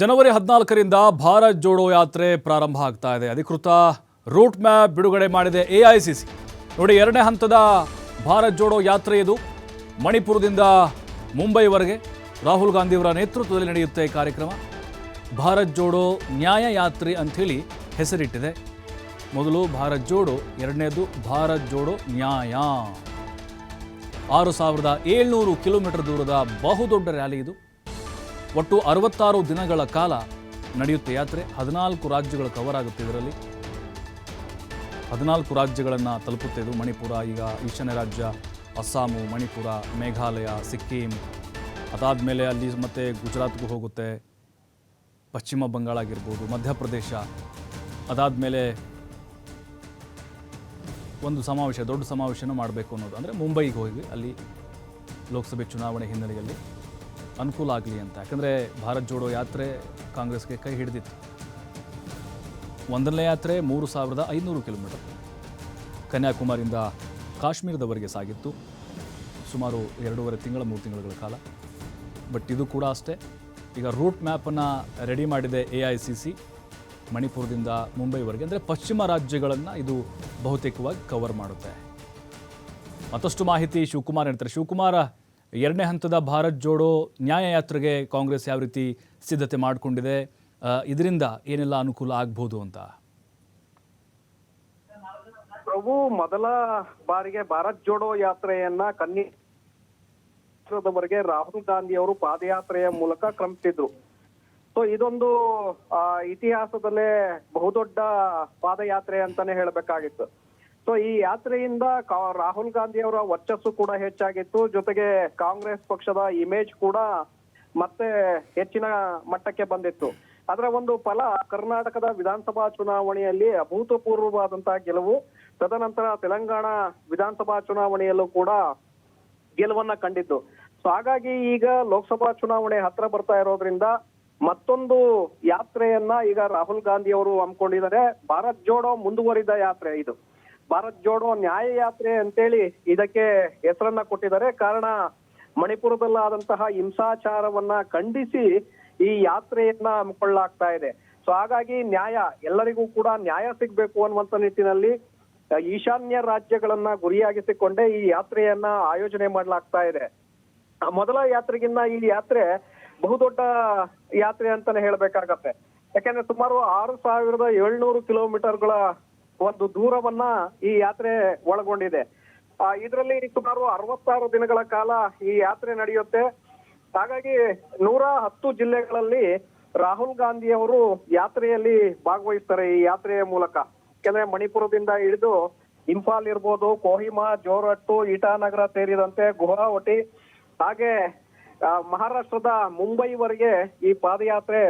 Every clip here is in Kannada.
ಜನವರಿ ಹದಿನಾಲ್ಕರಿಂದ ಭಾರತ್ ಜೋಡೋ ಯಾತ್ರೆ ಪ್ರಾರಂಭ ಆಗ್ತಾ ಇದೆ. ಅಧಿಕೃತ ರೂಟ್ ಮ್ಯಾಪ್ ಬಿಡುಗಡೆ ಮಾಡಿದೆ ಎಐಸಿಸಿ ನೋಡಿ, ಎರಡನೇ ಹಂತದ ಭಾರತ್ ಜೋಡೋ ಯಾತ್ರೆ ಇದು. ಮಣಿಪುರದಿಂದ ಮುಂಬೈವರೆಗೆ ರಾಹುಲ್ ಗಾಂಧಿಯವರ ನೇತೃತ್ವದಲ್ಲಿ ನಡೆಯುತ್ತೆ ಈ ಕಾರ್ಯಕ್ರಮ. ಭಾರತ್ ಜೋಡೋ ನ್ಯಾಯ ಯಾತ್ರೆ ಅಂಥೇಳಿ ಹೆಸರಿಟ್ಟಿದೆ. ಮೊದಲು ಭಾರತ್ ಜೋಡೋ, ಎರಡನೇದು ಭಾರತ್ ಜೋಡೋ ನ್ಯಾಯ. ಆರು ಸಾವಿರದ ಏಳ್ನೂರು ಕಿಲೋಮೀಟರ್ ದೂರದ ಬಹುದೊಡ್ಡ ರ್ಯಾಲಿ ಇದು. ಒಟ್ಟು ಅರವತ್ತಾರು ದಿನಗಳ ಕಾಲ ನಡೆಯುತ್ತೆ ಯಾತ್ರೆ. ಹದಿನಾಲ್ಕು ರಾಜ್ಯಗಳು ಕವರ್ ಆಗುತ್ತೆ ಇದರಲ್ಲಿ. ಹದಿನಾಲ್ಕು ರಾಜ್ಯಗಳನ್ನು ತಲುಪುತ್ತೆ ಇದು. ಮಣಿಪುರ, ಈಗ ಈಶಾನ್ಯ ರಾಜ್ಯ, ಅಸ್ಸಾಮು, ಮಣಿಪುರ, ಮೇಘಾಲಯ, ಸಿಕ್ಕಿಂ. ಅದಾದಮೇಲೆ ಅಲ್ಲಿ ಮತ್ತೆ ಗುಜರಾತ್ಗೂ ಹೋಗುತ್ತೆ. ಪಶ್ಚಿಮ ಬಂಗಾಳ ಆಗಿರ್ಬೋದು, ಮಧ್ಯಪ್ರದೇಶ. ಅದಾದಮೇಲೆ ಒಂದು ಸಮಾವೇಶ, ದೊಡ್ಡ ಸಮಾವೇಶನೂ ಮಾಡಬೇಕು ಅನ್ನೋದು. ಅಂದರೆ ಮುಂಬೈಗೆ ಹೋಗಿ ಅಲ್ಲಿ ಲೋಕಸಭೆ ಚುನಾವಣೆ ಹಿನ್ನೆಲೆಯಲ್ಲಿ. ಅನುಕೂಲ ಆಗಲಿ ಅಂತ. ಯಾಕಂದರೆ ಭಾರತ್ ಜೋಡೋ ಯಾತ್ರೆ ಕಾಂಗ್ರೆಸ್ಗೆ ಕೈ ಹಿಡಿದಿತ್ತು. ಒಂದನೇ ಯಾತ್ರೆ ಮೂರು ಸಾವಿರದ ಐನೂರು ಕಿಲೋಮೀಟರ್. ಕನ್ಯಾಕುಮಾರಿಯಿಂದ ಕಾಶ್ಮೀರದವರೆಗೆ ಸಾಗಿತ್ತು. ಸುಮಾರು ಎರಡೂವರೆ ತಿಂಗಳ, ಮೂರು ತಿಂಗಳುಗಳ ಕಾಲ. ಬಟ್ ಇದು ಕೂಡ ಅಷ್ಟೇ. ಈಗ ರೂಟ್ ಮ್ಯಾಪನ್ನು ರೆಡಿ ಮಾಡಿದೆ ಎ ಐ ಸಿ ಸಿ, ಮಣಿಪುರದಿಂದ ಮುಂಬೈವರೆಗೆ. ಅಂದರೆ ಪಶ್ಚಿಮ ರಾಜ್ಯಗಳನ್ನು ಇದು ಬಹುತೇಕವಾಗಿ ಕವರ್ ಮಾಡುತ್ತೆ. ಮತ್ತಷ್ಟು ಮಾಹಿತಿ ಶಿವಕುಮಾರ್ ಹೇಳ್ತಾರೆ. ಶಿವಕುಮಾರ ಎರಡನೇ ಹಂತದ ಭಾರತ್ ಜೋಡೋ ನ್ಯಾಯಯಾತ್ರೆಗೆ ಕಾಂಗ್ರೆಸ್ ಯಾವ ರೀತಿ ಸಿದ್ಧತೆ ಮಾಡಿಕೊಂಡಿದೆ ಇದರಿಂದ ಏನೆಲ್ಲ ಅನುಕೂಲ ಆಗ್ಬೋದು ಅಂತ? ಪ್ರಭು, ಮೊದಲ ಬಾರಿಗೆ ಭಾರತ್ ಜೋಡೋ ಯಾತ್ರೆಯನ್ನ ಕನ್ಯಾವರೆಗೆ ರಾಹುಲ್ ಗಾಂಧಿ ಅವರು ಪಾದಯಾತ್ರೆಯ ಮೂಲಕ ಕ್ರಮಿಸಿದ್ರು. ಸೊ ಇದೊಂದು ಇತಿಹಾಸದಲ್ಲೇ ಬಹುದೊಡ್ಡ ಪಾದಯಾತ್ರೆ ಅಂತಾನೆ ಹೇಳಬೇಕಾಗಿತ್ತು. ಸೊ ಈ ಯಾತ್ರೆಯಿಂದ ರಾಹುಲ್ ಗಾಂಧಿ ಅವರ ವರ್ಚಸ್ಸು ಕೂಡ ಹೆಚ್ಚಾಗಿತ್ತು. ಜೊತೆಗೆ ಕಾಂಗ್ರೆಸ್ ಪಕ್ಷದ ಇಮೇಜ್ ಕೂಡ ಮತ್ತೆ ಹೆಚ್ಚಿನ ಮಟ್ಟಕ್ಕೆ ಬಂದಿತ್ತು. ಅದರ ಒಂದು ಫಲ ಕರ್ನಾಟಕದ ವಿಧಾನಸಭಾ ಚುನಾವಣೆಯಲ್ಲಿ ಅಭೂತಪೂರ್ವವಾದಂತಹ ಗೆಲುವು. ತದನಂತರ ತೆಲಂಗಾಣ ವಿಧಾನಸಭಾ ಚುನಾವಣೆಯಲ್ಲೂ ಕೂಡ ಗೆಲುವನ್ನ ಕಂಡಿದ್ದು. ಸೊ ಹಾಗಾಗಿ ಈಗ ಲೋಕಸಭಾ ಚುನಾವಣೆ ಹತ್ರ ಬರ್ತಾ ಇರೋದ್ರಿಂದ ಮತ್ತೊಂದು ಯಾತ್ರೆಯನ್ನ ಈಗ ರಾಹುಲ್ ಗಾಂಧಿ ಅವರು ಹಮ್ಮಿಕೊಂಡಿದ್ದಾರೆ. ಭಾರತ್ ಜೋಡೋ ಮುಂದುವರಿದ ಯಾತ್ರೆ ಇದು. ಭಾರತ್ ಜೋಡೋ ನ್ಯಾಯ ಯಾತ್ರೆ ಅಂತೇಳಿ ಇದಕ್ಕೆ ಹೆಸರನ್ನ ಕೊಟ್ಟಿದ್ದಾರೆ. ಕಾರಣ ಮಣಿಪುರದಲ್ಲಾದಂತಹ ಹಿಂಸಾಚಾರವನ್ನ ಖಂಡಿಸಿ ಈ ಯಾತ್ರೆಯನ್ನ ಹಮ್ಮಿಕೊಳ್ಳಲಾಗ್ತಾ ಇದೆ. ಸೊ ಹಾಗಾಗಿ ನ್ಯಾಯ, ಎಲ್ಲರಿಗೂ ಕೂಡ ನ್ಯಾಯ ಸಿಗ್ಬೇಕು ಅನ್ನುವಂತ ನಿಟ್ಟಿನಲ್ಲಿ ಈಶಾನ್ಯ ರಾಜ್ಯಗಳನ್ನ ಗುರಿಯಾಗಿಸಿಕೊಂಡೇ ಈ ಯಾತ್ರೆಯನ್ನ ಆಯೋಜನೆ ಮಾಡಲಾಗ್ತಾ ಇದೆ. ಮೊದಲ ಯಾತ್ರೆಗಿನ್ನ ಈ ಯಾತ್ರೆ ಬಹುದೊಡ್ಡ ಯಾತ್ರೆ ಅಂತಾನೆ ಹೇಳ್ಬೇಕಾಗತ್ತೆ. ಯಾಕಂದ್ರೆ ಸುಮಾರು ಆರು ಸಾವಿರದ ಏಳ್ನೂರು ಕಿಲೋಮೀಟರ್ಗಳ ಒಂದು ದೂರವನ್ನ ಈ ಯಾತ್ರೆ ಒಳಗೊಂಡಿದೆ. ಇದರಲ್ಲಿ ಸುಮಾರು ಅರವತ್ತಾರು ದಿನಗಳ ಕಾಲ ಈ ಯಾತ್ರೆ ನಡೆಯುತ್ತೆ. ಹಾಗಾಗಿ ನೂರ ಹತ್ತು ಜಿಲ್ಲೆಗಳಲ್ಲಿ ರಾಹುಲ್ ಗಾಂಧಿ ಅವರು ಯಾತ್ರೆಯಲ್ಲಿ ಭಾಗವಹಿಸ್ತಾರೆ ಈ ಯಾತ್ರೆಯ ಮೂಲಕ. ಯಾಕಂದ್ರೆ ಮಣಿಪುರದಿಂದ ಹಿಡಿದು ಇಂಫಾಲ್ ಇರ್ಬೋದು, ಕೋಹಿಮಾ, ಜೋರಟ್ಟು, ಇಟಾನಗರ ಸೇರಿದಂತೆ ಗುವಾಹಟಿ ಹಾಗೆ ಮಹಾರಾಷ್ಟ್ರದ ಮುಂಬೈವರೆಗೆ ಈ ಪಾದಯಾತ್ರೆ,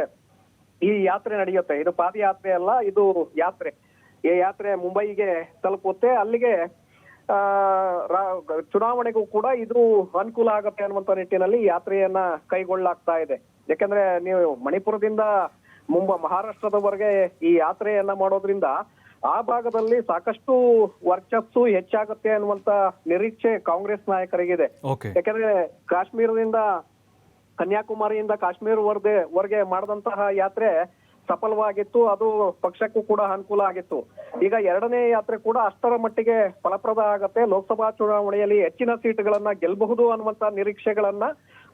ಈ ಯಾತ್ರೆ ನಡೆಯುತ್ತೆ. ಇದು ಪಾದಯಾತ್ರೆ ಅಲ್ಲ, ಇದು ಯಾತ್ರೆ. ಈ ಯಾತ್ರೆ ಮುಂಬೈಗೆ ತಲುಪುತ್ತೆ. ಅಲ್ಲಿಗೆ ಆ ಚುನಾವಣೆಗೂ ಕೂಡ ಇದು ಅನುಕೂಲ ಆಗುತ್ತೆ ಅನ್ನುವಂತ ನಿಟ್ಟಿನಲ್ಲಿ ಯಾತ್ರೆಯನ್ನ ಕೈಗೊಳ್ಳಲಾಗ್ತಾ ಇದೆ. ಯಾಕಂದ್ರೆ ನೀವು ಮಣಿಪುರದಿಂದ ಮುಂಬೈ ಮಹಾರಾಷ್ಟ್ರದವರೆಗೆ ಈ ಯಾತ್ರೆಯನ್ನ ಮಾಡೋದ್ರಿಂದ ಆ ಭಾಗದಲ್ಲಿ ಸಾಕಷ್ಟು ವರ್ಚಸ್ಸು ಹೆಚ್ಚಾಗುತ್ತೆ ಅನ್ನುವಂತ ನಿರೀಕ್ಷೆ ಕಾಂಗ್ರೆಸ್ ನಾಯಕರಿಗಿದೆ. ಯಾಕಂದ್ರೆ ಕಾಶ್ಮೀರದಿಂದ ಕನ್ಯಾಕುಮಾರಿಯಿಂದ ಕಾಶ್ಮೀರವರೆಗೆ ವರೆಗೆ ಮಾಡಿದಂತಹ ಯಾತ್ರೆ ಸಫಲವಾಗಿತ್ತು ಅದು ಪಕ್ಷಕ್ಕೂ ಕೂಡ ಅನುಕೂಲ ಆಗಿತ್ತು. ಈಗ ಎರಡನೇ ಯಾತ್ರೆ ಕೂಡ ಅಷ್ಟರ ಮಟ್ಟಿಗೆ ಫಲಪ್ರದ ಆಗತ್ತೆ. ಲೋಕಸಭಾ ಚುನಾವಣೆಯಲ್ಲಿ ಹೆಚ್ಚಿನ ಸೀಟ್ಗಳನ್ನ ಗೆಲ್ಲಬಹುದು ಅನ್ನುವಂತ ನಿರೀಕ್ಷೆಗಳನ್ನ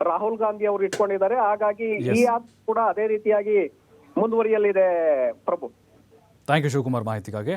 ರಾಹುಲ್ ಗಾಂಧಿ ಅವರು ಇಟ್ಕೊಂಡಿದ್ದಾರೆ. ಹಾಗಾಗಿ ಈ. ಯಾತ್ರೆ ಕೂಡ ಅದೇ ರೀತಿಯಾಗಿ ಮುಂದುವರಿಯಲಿದೆ ಪ್ರಭು. ಥ್ಯಾಂಕ್ ಯು ಶಿವಕುಮಾರ್ ಮಾಹಿತಿಗಾಗಿ.